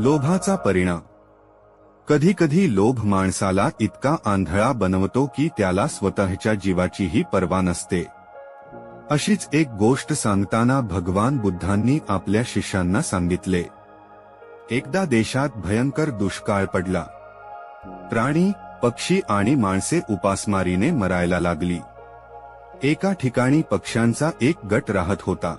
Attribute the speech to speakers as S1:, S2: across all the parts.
S1: लोभाचा परिणाम. कधी कधी लोभ माणसाला इतका आंधळा बनवतो की त्याला स्वतःच्या जीवाचीही पर्वा नसते. अशीच एक गोष्ट सांगताना भगवान बुद्धांनी आपल्या शिष्यांना सांगितले. एकदा देशात भयंकर दुष्काळ पडला. प्राणी पक्षी आणि माणसे उपासमारीने मरायला लागली. एका ठिकाणी पक्ष्यांचा एक गट राहत होता.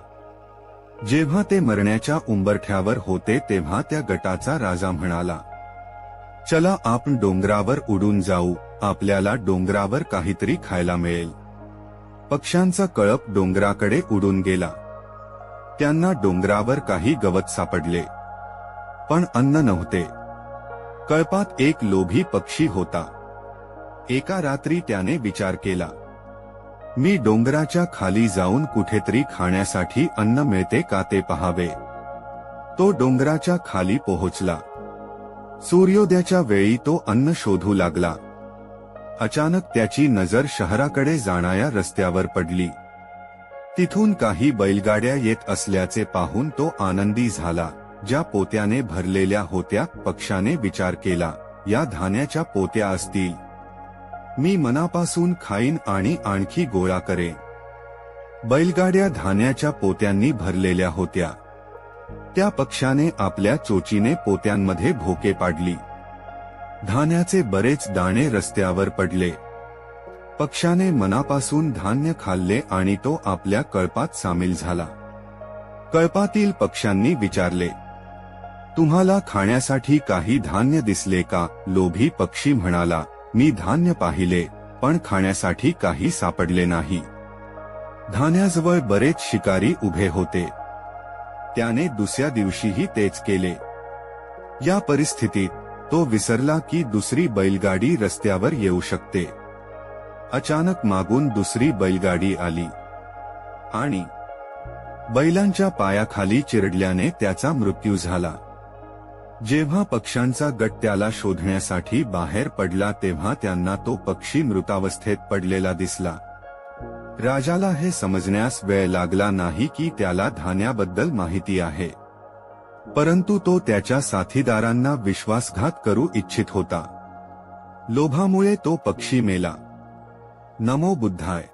S1: जेव्हा ते मरण्याच्या उंबरठ्यावर होते तेव्हा त्या गटाचा राजा म्हणाला चला आपण डोंगरावर उडून जाऊ. आपल्याला डोंगरावर काहीतरी खायला मिळेल. पक्ष्यांचा कळप डोंगराकडे उडून गेला. त्यांना डोंगरावर काही गवत सापडले पण अन्न नव्हते. कळपात एक लोभी पक्षी होता. एका रात्री त्याने विचार केला मी डोंगराच्या खाली जाऊन कुठेतरी खाण्यासाठी अन्न मिळते का ते पहावे. तो डोंगराच्या खाली पोहोचला. सूर्योदयाच्या वेळी तो अन्न शोधू लागला. अचानक त्याची नजर शहराकडे जाणाऱ्या रस्त्यावर पडली. तिथून काही बैलगाड्या येत असल्याचे पाहून तो आनंदी झाला. ज्या पोत्याने भरलेल्या होत्या पक्षाने विचार केला. या धान्याच्या पोत्या असतील. मी मनापासून खाईन आणि आणखी गोळा करेन. बैलगाड्या धान्याच्या पोत्यांनी भरलेल्या होत्या. त्या पक्षाने आपल्या चोचीने पोत्यांमध्ये भोके पाडली. धान्याचे बरेच दाणे रस्त्यावर पडले. पक्षाने मनापासून धान्य खाल्ले आणि तो आपल्या कळपात सामील झाला. कळपातील पक्ष्यांनी विचारले तुम्हाला खाण्यासाठी काही धान्य दिसले का? लोभी पक्षी म्हणाला मी धान्य पाहिले पण खाण्यासाठी काही सापडले नाही. धान्याजवळ बरेच शिकारी उभे होते. त्याने दुसऱ्या दिवशीही तेच केले. या परिस्थितीत तो विसरला की दुसरी बैलगाडी रस्त्यावर येऊ शकते. अचानक मागून दुसरी बैलगाडी आली. आणि बैलांच्या पायाखाली चिरडल्याने त्याचा मृत्यू झाला. जेव्हा पक्ष्यांचा गट त्याला शोधण्यासाठी बाहेर पडला तेव्हा त्यांना तो पक्षी मृतावस्थेत पडलेला दिसला. राजाला हे समजण्यास वेळ लागला नाही की त्याला धान्याबद्दल माहिती आहे. परंतु तो त्याच्या साथीदारांना विश्वासघात करू इच्छित होता. लोभामुळे तो पक्षी मेला. नमो बुद्धाय.